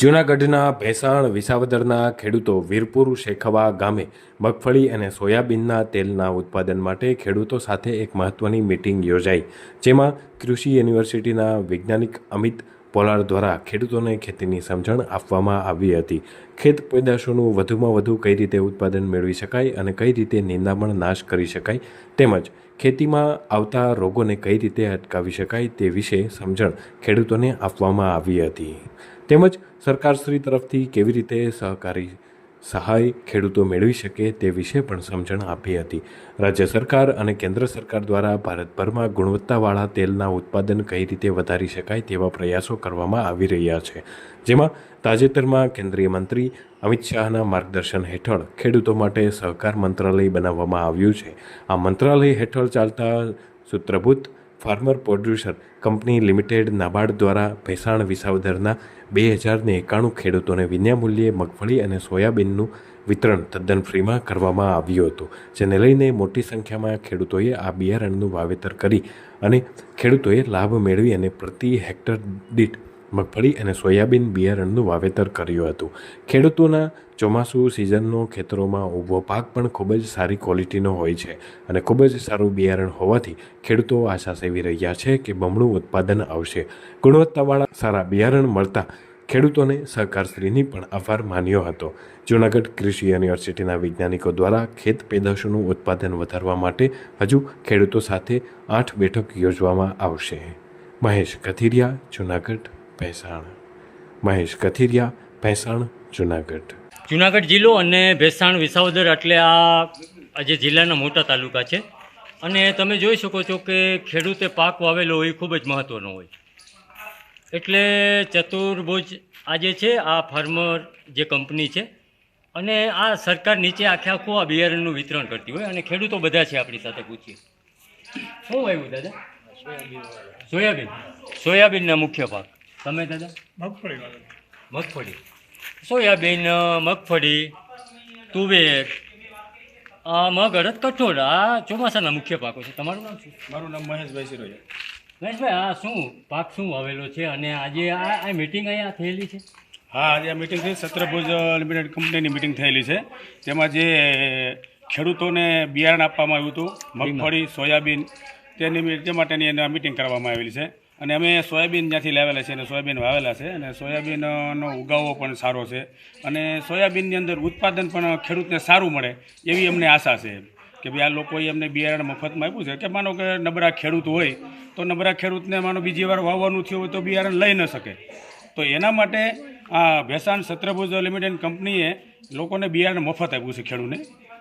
જૂનાગઢના ભેસાણ વિસાવદરના ખેડૂતો વીરપુર શેખવા ગામે મગફળી અને સોયાબીનના તેલના ઉત્પાદન માટે ખેડૂતો સાથે એક મહત્વની મીટિંગ યોજાઈ, જેમાં કૃષિ યુનિવર્સિટીના વૈજ્ઞાનિક અમિત પોલાર દ્વારા ખેડૂતોને ખેતીની સમજણ આપવામાં આવી હતી. ખેત પેદાશોનું વધુમાં વધુ કઈ રીતે ઉત્પાદન મેળવી શકાય અને કઈ રીતે નિંદામણ નાશ કરી શકાય, તેમજ ખેતીમાં આવતા રોગોને કઈ રીતે અટકાવી શકાય તે વિશે સમજણ ખેડૂતોને આપવામાં આવી હતી. તેમજ સરકારશ્રી તરફથી કેવી રીતે સહકારી સહાય ખેડૂતો મેળવી શકે તે વિશે પણ સમજણ આપી હતી. રાજ્ય સરકાર અને કેન્દ્ર સરકાર દ્વારા ભારતભરમાં ગુણવત્તાવાળા તેલના ઉત્પાદન કઈ રીતે વધારી શકાય તેવા પ્રયાસો કરવામાં આવી રહ્યા છે. જેમાં તાજેતરમાં કેન્દ્રીય મંત્રી અમિત શાહના માર્ગદર્શન હેઠળ ખેડૂતો માટે સહકાર મંત્રાલય બનાવવામાં આવ્યું છે. આ મંત્રાલય હેઠળ ચાલતા સૂત્રભૂત farmer producer company limited NABARD દ્વારા ભેસાણ વિસાવદરના બે હજારને એકાણું ખેડૂતોને વિનામૂલ્યે મગફળી અને સોયાબીનનું વિતરણ તદ્દન ફ્રીમાં કરવામાં આવ્યું હતું, જેને લઈને મોટી સંખ્યામાં ખેડૂતોએ આ બિયારણનું વાવેતર કરી અને ખેડૂતોએ લાભ મેળવી અને પ્રતિ હેક્ટર દીઠ મગફળી અને સોયાબીન બિયારણનું વાવેતર કર્યું હતું. ખેડૂતોના ચોમાસુ સિઝનનો ખેતરોમાં ઊભો પાક પણ ખૂબ જ સારી ક્વોલિટીનો હોય છે અને ખૂબ જ સારું બિયારણ હોવાથી ખેડૂતો આશા સેવી રહ્યા છે કે બમણું ઉત્પાદન આવશે. ગુણવત્તાવાળા સારા બિયારણ મળતા ખેડૂતોને સહકારશ્રીની પણ આભાર માન્યો હતો. જૂનાગઢ કૃષિ યુનિવર્સિટીના વૈજ્ઞાનિકો દ્વારા ખેત પેદાશોનું ઉત્પાદન વધારવા માટે હજુ ખેડૂતો સાથે આઠ બેઠક યોજવામાં આવશે. મહેશ કથિરિયા, જૂનાગઢ. ભેસાણ. મહેશ કથિરિયા, ભેસાણ, જુનાગઢ. જુનાગઢ જિલ્લો અને ભેસાણ વિસાવદર એટલે આ આજે જિલ્લાના મોટા તાલુકા છે. અને તમે જોઈ શકો છો કે ખેડૂતે પાક વાવેલો હોય ખૂબ જ મહત્ત્વનો હોય. એટલે ચતુર્ભુજ આજે છે, આ ફાર્મર જે કંપની છે. અને આ સરકાર નીચે આખે આખું આ બિયારણનું વિતરણ કરતી હોય. અને ખેડૂતો બધા છે આપણી સાથે પૂછીએ. શું આવ્યું દાદા? સોયાબીન. સોયાબીનના મુખ્ય પાક. તમે દાદા? મગફળી મગફળી. સોયાબીન મગફળી? તુવેર. આ મગ અડદ કઠોળ આ ચોમાસાના મુખ્ય પાકો છે. તમારું નામ શું? મારું નામ મહેશભાઈ સિરોયા મહેશભાઈ આ શું પાક શું આવેલો છે? અને આજે આ આ મિટિંગ અહીંયા થયેલી છે? હા આજે આ મિટિંગ થઈ સત્રભુજ લિમિટેડ કંપનીની મિટિંગ થયેલી છે. તેમાં જે ખેડૂતોને બિયારણ આપવામાં આવ્યું હતું મગફળી સોયાબીન તેની તે માટેની એને મિટિંગ કરવામાં આવેલી છે. અને અમે સોયાબીન જ્યાંથી લાવેલા છે અને સોયાબીન વાવેલા છે અને સોયાબીનનો ઉગાવો પણ સારો છે. અને સોયાબીનની અંદર ઉત્પાદન પણ ખેડૂતને સારું મળે એવી અમને આશા છે. કે ભાઈ આ લોકોએ અમને બિયારણ મફતમાં આપ્યું છે. કે માનો કે નબળા ખેડૂત હોય, તો નબળા ખેડૂતને માનો બીજી વાર વાવવાનું થયું હોય તો બિયારણ લઈ ન શકે. તો એના માટે આ ભેસાણ સત્રભુજ લિમિટેડ કંપનીએ લોકોને બિયારણ મફત આપ્યું છે ખેડૂતને.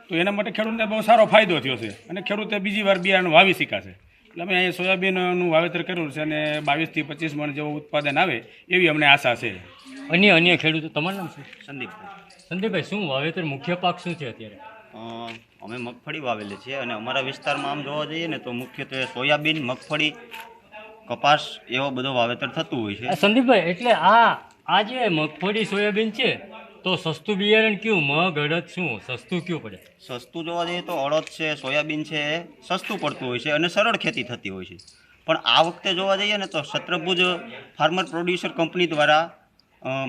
તો એના માટે ખેડૂતને બહુ સારો ફાયદો થયો છે અને ખેડૂતે બીજી વાર બિયારણ વાવી શીખાશે એટલે અમે અહીંયા સોયાબીનનું વાવેતર કર્યું છે અને બાવીસથી પચીસ મણ જેવું ઉત્પાદન આવે એવી અમને આશા છે. અન્ય અન્ય ખેડૂતો તમારું નામ શું? સંદીપભાઈ. સંદીપભાઈ શું વાવેતર મુખ્ય પાક શું છે અત્યારે? અમે મગફળી વાવેલી છે અને અમારા વિસ્તારમાં આમ જોવા જઈએ ને તો મુખ્યત્વે સોયાબીન મગફળી કપાસ એવો બધો વાવેતર થતું હોય છે. સંદીપભાઈ એટલે આ આ જે મગફળી સોયાબીન છે તો સસ્તું બિયારણ કયું? મગ, અડદ, શું? સસ્તું કયું પડે? સસ્તું જોવા જઈએ તો અડદ છે, સોયાબીન છે, સસ્તું પડતું હોય છે અને સરળ ખેતી થતી હોય છે. પણ આ વખતે જોવા જઈએ ને તો સત્રભુજ ફાર્મર પ્રોડ્યુસર કંપની દ્વારા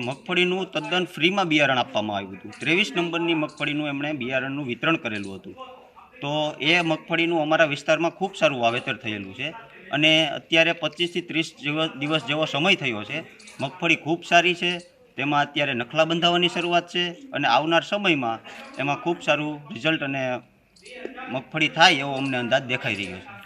મગફળીનું તદ્દન ફ્રીમાં બિયારણ આપવામાં આવ્યું હતું. ત્રેવીસ નંબરની મગફળીનું એમણે બિયારણનું વિતરણ કરેલું હતું. તો એ મગફળીનું અમારા વિસ્તારમાં ખૂબ સારું વાવેતર થયેલું છે અને અત્યારે પચીસથી ત્રીસ દિવસ જેવો સમય થયો છે. મગફળી ખૂબ સારી છે તેમાં અત્યારે નખલા બંધાવવાની શરૂઆત છે અને આવનાર સમયમાં એમાં ખૂબ સારું રિઝલ્ટ અને મગફળી થાય એવો અમને અંદાજ દેખાઈ રહ્યો છે.